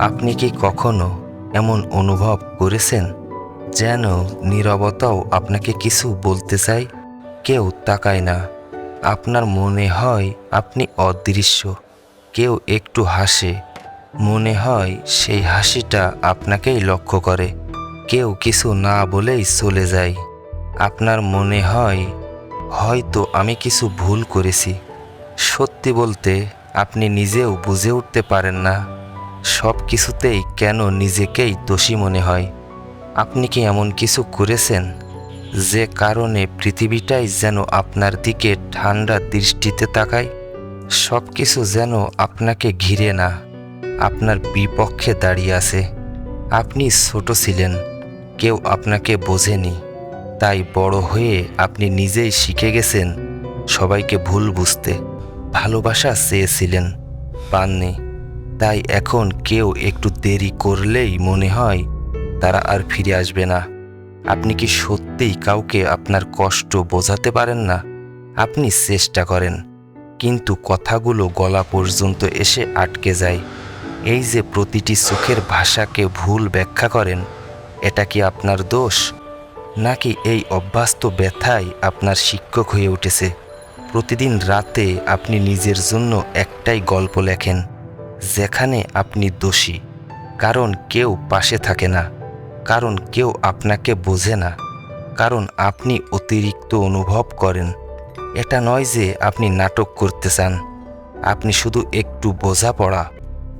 আপনি কি কখনো এমন অনুভব করেছেন যেন নীরবতাও আপনাকে কিছু বলতে চায়? কেউ তাকায় না। আপনার মনে হয় আপনি অদৃশ্য। কেউ একটু হাসে। মনে হয় সেই হাসিটা আপনাকেই লক্ষ্য করে। কেউ কিছু না বলেই চলে যায়। আপনার মনে হয়, হয়তো আমি কিছু ভুল করেছি। সত্যি বলতে, আপনি নিজেও বুঝে উঠতে পারেন না। সব কিছুতেই কেন নিজেকেই দোষী মনে হয়? আপনি কি এমন কিছু করেছেন যে কারণে পৃথিবীটাই যেন আপনার দিকে ঠান্ডা দৃষ্টিতে তাকায়? সব কিছু যেন আপনাকে ঘিরে না, আপনার বিপক্ষে দাঁড়িয়ে আছে। আপনি ছোট ছিলেন, কেউ আপনাকে বোঝেনি। তাই বড় হয়ে আপনি নিজেই শিখে গেছেন সবাইকে ভুল বুঝতে। ভালোবাসা চেয়েছিলেন, পাননি। তাই এখন কেউ একটু দেরি করলেই মনে হয় তারা আর ফিরে আসবে না। আপনি কি সত্যিই কাউকে আপনার কষ্ট বোঝাতে পারেন না? আপনি চেষ্টা করেন, কিন্তু কথাগুলো গলা পর্যন্ত এসে আটকে যায়। এই যে প্রতিটি চোখের ভাষাকে ভুল ব্যাখ্যা করেন, এটা কি আপনার দোষ? নাকি এই অভ্যাস্ত ব্যথাই আপনার শিক্ষক হয়ে উঠেছে? প্রতিদিন রাতে আপনি নিজের জন্য একটাই গল্প লেখেন। যেখানে আপনি দোষী, কারণ কেউ পাশে থাকে না, কারণ কেউ আপনাকে বোঝে না, কারণ আপনি অতিরিক্ত অনুভব করেন। এটা নয় যে আপনি নাটক করতে চান। আপনি শুধু একটু বোঝাপড়া,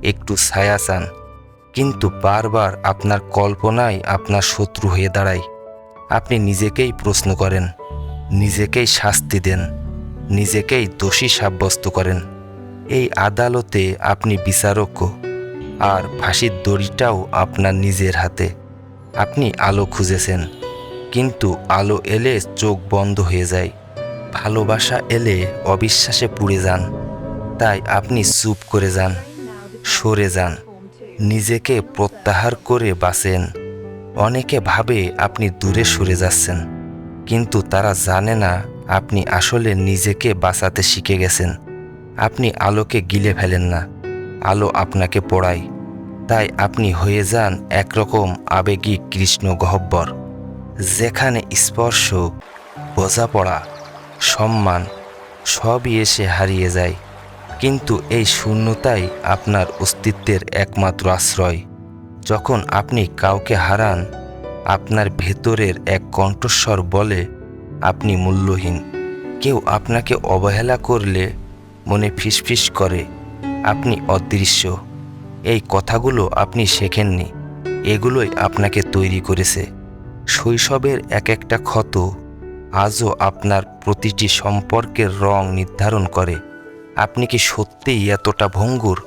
একটু ছায়া চান। কিন্তু বারবার আপনার কল্পনায় আপনার শত্রু হয়ে দাঁড়ায়। আপনি নিজেকেই প্রশ্ন করেন, নিজেকেই শাস্তি দেন, নিজেকেই দোষী সাব্যস্ত করেন। এই আদালতে আপনি বিচারকও আর ফাঁসির দড়িটাও আপনার নিজের হাতে। আপনি আলো খুঁজেছেন, কিন্তু আলো এলে চোখ বন্ধ হয়ে যায়। ভালোবাসা এলে অবিশ্বাসে পুড়ে যান। তাই আপনি চুপ করে যান, সরে যান, নিজেকে প্রত্যাহার করে বাঁচেন। অনেকে ভাবে আপনি দূরে সরে যাচ্ছেন, কিন্তু তারা জানে না আপনি আসলে নিজেকে বাঁচাতে শিখে গেছেন। আপনি আলোকে গিলে ফেলেন না। আলো আপনাকে পড়ায়। তাই আপনি হয়ে যান একরকম আবেগিক কৃষ্ণ গহব্বর। যেখানে স্পর্শ, বোঝাপড়া, সম্মান, সবই এসে হারিয়ে যায়। কিন্তু এই শূন্যতাই আপনার অস্তিত্বের একমাত্র আশ্রয়। যখন আপনি কাউকে হারান, আপনার ভেতরের এক কণ্ঠস্বর বলে আপনি মূল্যহীন। কেউ আপনাকে অবহেলা করলে মনে ফিসফিস করে, আপনি অদৃশ্য। এই কথাগুলো আপনি শেখেননি। এগুলোই আপনাকে তৈরি করেছে। শৈশবের এক একটা ক্ষত আজও আপনার প্রতিটি সম্পর্কের রং নির্ধারণ করে। আপনি কি সত্যিই এতটা ভঙ্গুর?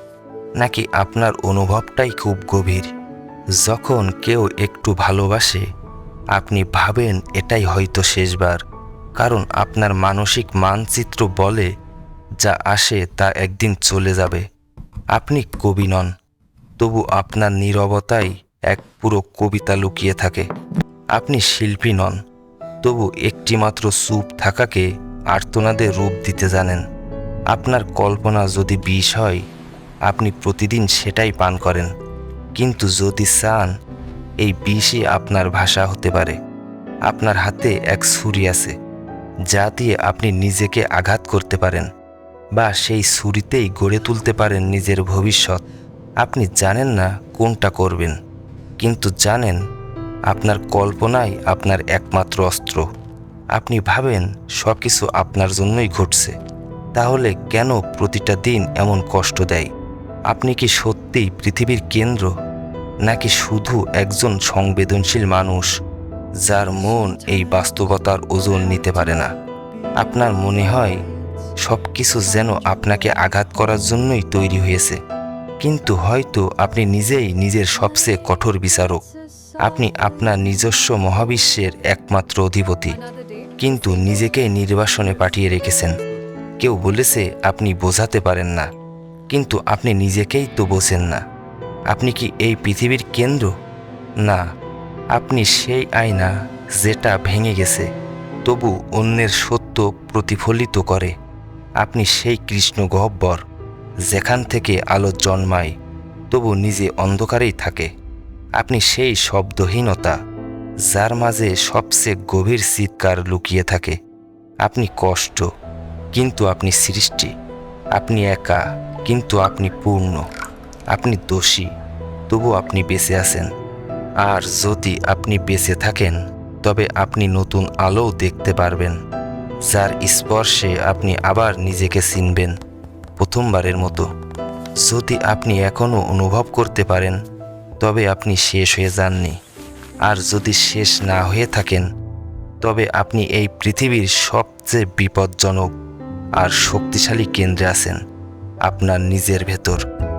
নাকি আপনার অনুভবটাই খুব গভীর? যখন কেউ একটু ভালোবাসে, আপনি ভাবেন এটাই হয়তো শেষবার। কারণ আপনার মানসিক মানচিত্র বলে যা আসে তা একদিন চলে যাবে। আপনি কবি নন, তবু আপনার নীরবতায় এক পুরো কবিতা লুকিয়ে থাকে। আপনি শিল্পী নন, তবু একটিমাত্র চুপ থাকাকে আর্তনাদের রূপ দিতে জানেন। আপনার কল্পনা যদি বিষ হয়, আপনি প্রতিদিন সেটাই পান করেন। কিন্তু যদি চান, এই বিষই আপনার ভাষা হতে পারে। আপনার হাতে এক ছুরি আছে, যা দিয়ে আপনি নিজেকে আঘাত করতে পারেন। বা সেই ছুরিতেই গড়ে তুলতে পারেন নিজের ভবিষ্যৎ। আপনি জানেন না কোনটা করবেন। কিন্তু জানেন, আপনার কল্পনাই আপনার একমাত্র অস্ত্র। আপনি ভাবেন সব কিছু আপনার জন্যই ঘটছে। তাহলে কেন প্রতিটা দিন এমন কষ্ট দেয়? আপনি কি সত্যিই পৃথিবীর কেন্দ্র? নাকি শুধু একজন সংবেদনশীল মানুষ, যার মন এই বাস্তবতার ওজন নিতে পারে না? আপনার মনে হয় সব কিছু যেন আপনাকে আঘাত করার জন্যই তৈরি হয়েছে। কিন্তু হয়তো আপনি নিজেই নিজের সবচেয়ে কঠোর বিচারক। আপনি আপনার নিজস্ব মহাবিশ্বের একমাত্র অধিপতি। কিন্তু নিজেকেই নির্বাসনে পাঠিয়ে রেখেছেন। কেউ বলেছে, আপনি বোঝাতে পারেন না। কিন্তু আপনি নিজেকেই তো বোঝেন না। আপনি কি এই পৃথিবীর কেন্দ্র? না। আপনি সেই আয়না যেটা ভেঙে গেছে, তবু অন্যের সত্য প্রতিফলিত করে। আপনি সেই কৃষ্ণ গহ্বর যেখান থেকে আলো জন্মায়, তবু নিজে অন্ধকারেই থাকে। আপনি সেই শব্দহীনতা যার মাঝে সবচেয়ে গভীর চিৎকার লুকিয়ে থাকে। আপনি কষ্ট, কিন্তু আপনি সৃষ্টি। আপনি একা, কিন্তু আপনি পূর্ণ। আপনি দোষী, তবু আপনি বেঁচে আছেন। আর যদি আপনি বেঁচে থাকেন, তবে আপনি নতুন আলোও দেখতে পারবেন। যার স্পর্শে আপনি আবার নিজেকে চিনবেন, প্রথমবারের মতো। যদি আপনি এখনও অনুভব করতে পারেন, তবে আপনি শেষ হয়ে যাননি। আর যদি শেষ না হয়ে থাকেন, তবে আপনি এই পৃথিবীর সবচেয়ে বিপজ্জনক আর শক্তিশালী কেন্দ্রে আছেন, আপনার নিজের ভেতর।